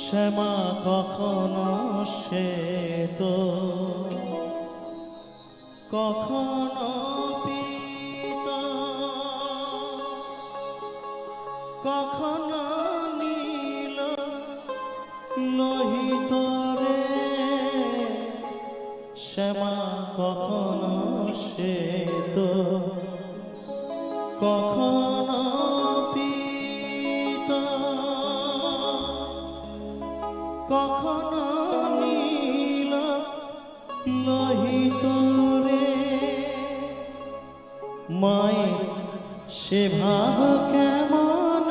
শ্যামা কখনো সে তো কখনো পিত, কখনো নীল লোহিত রে। শ্যামা কখনো সে তো কখনো কখনো নীল লোহিত রে মায়ের সে ভাব কেমন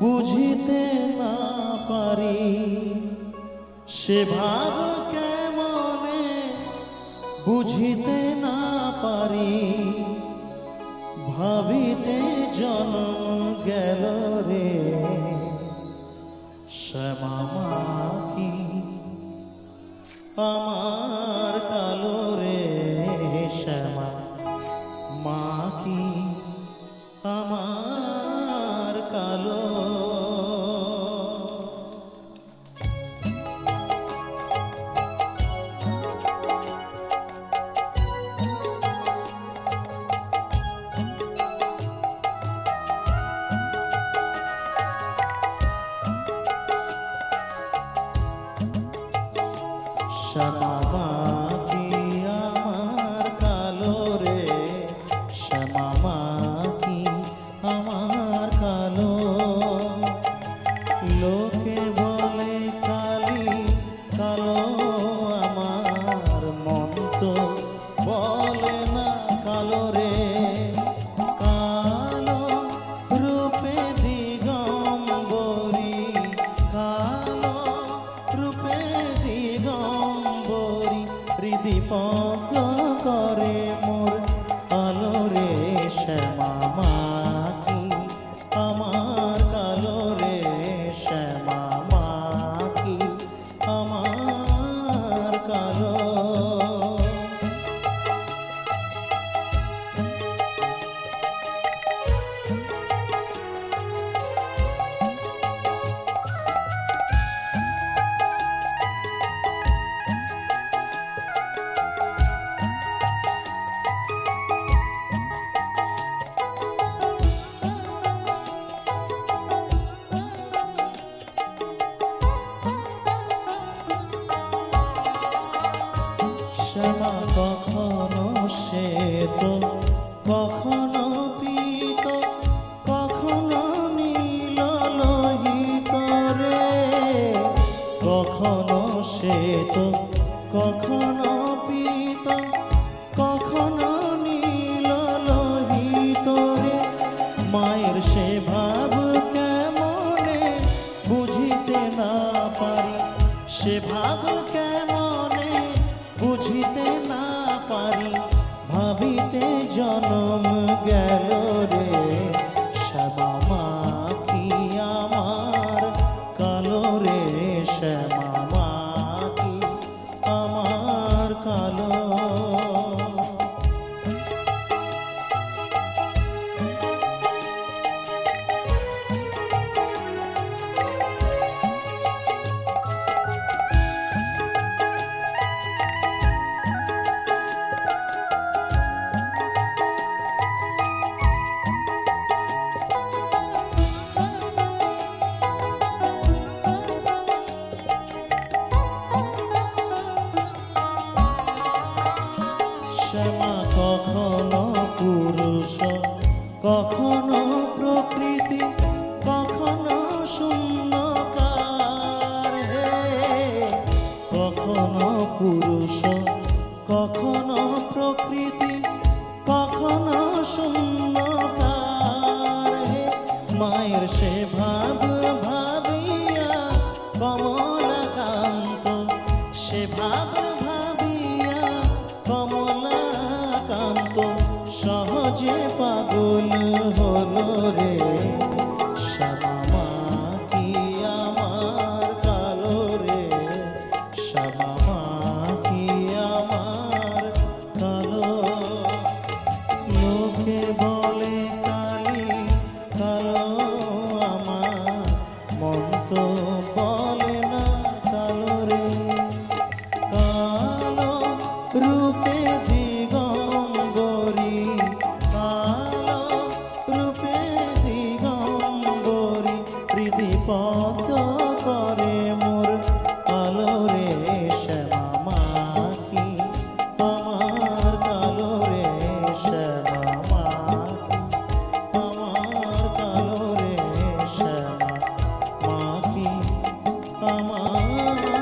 বুঝিতে না পারি? সে ভাব কেমন বুঝিতে না পারি? ভাবিতে জন্ম গেল রে। শ্যামা মাকি আমার শ্যামা মাকি আমার কালো রে শ্যামা মাকি আমার কালো। লোকে পদ্ম করে মোর শ্যামা কখনো সে তো কখনো পীত কখনো নীল রে। কখনো সে তো কখনো ভাবিতে জনম গেল রে। শ্যামা, কখনো পুরুষ, কখনো প্রকৃতি, কখনো শূন্যকার কখনো পুরুষ, কখনো প্রকৃতি, কখনো শূন্যকার মায়ের সে ভাব কমলাকান্ত সহজে পাগল হলো রে। শ্যামা কি আমার কালো রে। শ্যামা 哦